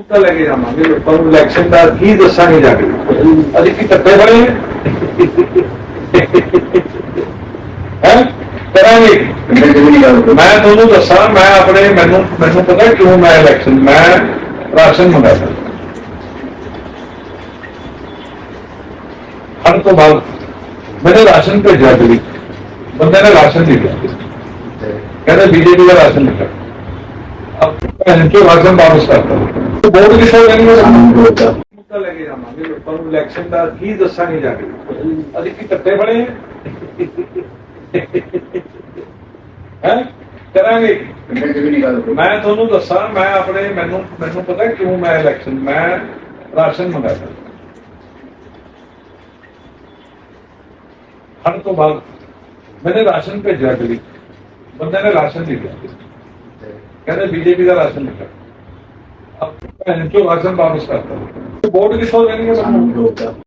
ਮੁੱਦਾ ਲੈ ਕੇ ਜਾਵਾਂਗੇ, ਲੋਕਾਂ ਨੂੰ ਇਲੈਕਸ਼ਨ ਦਾ ਕੀ ਦੱਸਾਂਗੇ ਜਾ ਕੇ? ਅਸੀਂ ਕੀ ਟੱਪੇ ਬਣੇ ਹੈ? ਕਰਾਂਗੇ। ਮੈਂ ਤੁਹਾਨੂੰ ਦੱਸਾਂ, ਮੈਂ ਆਪਣੇ, ਮੈਨੂੰ ਮੈਨੂੰ ਪਤਾ ਕਿਉਂ ਮੈਂ ਇਲੈਕਸ਼ਨ ਮੈਂ ਰਾਸ਼ਨ ਮੰਗਾਇਆ ਹਰ ਤੋਂ ਬਾਅਦ ਮੈंने ਰਾਸ਼ਨ ਭੇਜਿਆ ਦਿੱਲੀ ਬੰਦੇ ਨੇ ਰਾਸ਼ਨ ਦੇ ਦਿਆ ਕਹਿੰਦੇ ਬੀਜੇਪੀ ਦਾ ਰਾਸ਼ਨ ਨਹੀਂ ਅਬ ਭੈਣ ਚੋ ਰਾਸ਼ਨ ਵਾਪਸ ਕਰਤਾ ਬੋਰਡ ਕਿਸੋ ਲੈਣਗੇ ਮੁੱਦਾ ਲੈ ਕੇ ਜਾਵਾਂਗੇ ਲੋਕਾਂ ਨੂੰ ਇਲੈਕਸ਼ਨ ਦਾ ਕੀ ਦੱਸਾਂਗੇ ਜਾ ਕੇ ਅਸੀਂ ਕੀ ਟੱਪੇ ਬਣੇ ਹੈ ਕਰਾਂਗੇ। ਮੈਂ ਤੁਹਾਨੂੰ ਦੱਸਾਂ, ਮੈਂ ਆਪਣੇ, ਮੈਨੂੰ ਮੈਨੂੰ ਪਤਾ ਕਿਉਂ ਮੈਂ ਇਲੈਕਸ਼ਨ ਮੈਂ ਰਾਸ਼ਨ ਮੰਗਾਇਆ ਹਰ ਤੋਂ ਬਾਅਦ ਮੈਨੇ ਰਾਸ਼ਨ ਭੇਜਿਆ ਦਿੱਲੀ। ਬੰਦੇ ਨੇ ਰਾਸ਼ਨ ਨਹੀਂ ਕਹਿੰਦੇ ਬੀਜੇਪੀ ਦਾ ਰਾਸ਼ਨ ਨਹੀਂ ਭੈਣ ਚੋ ਰਾਸ਼ਨ ਵਾਪਸ ਕਰਤਾ। ਬੋਰਡ ਕਿਸੋ ਲੈਣਗੇ